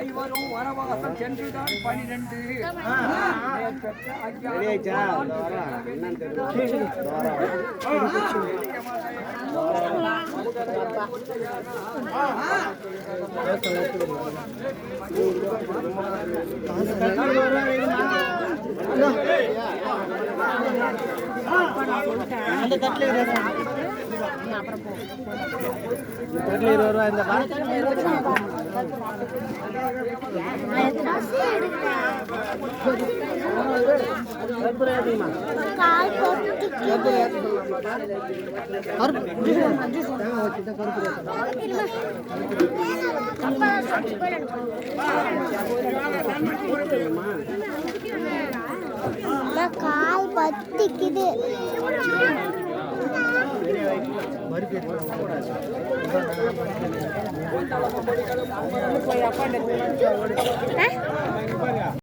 ஐவரும் வனவாசம் சென்றுதான் பனிரெண்டு அந்த தட்டில் இருபது தட்டில் இருபது ரூபா இந்த கால் பத்திக்குது போய் அப்பாண்ட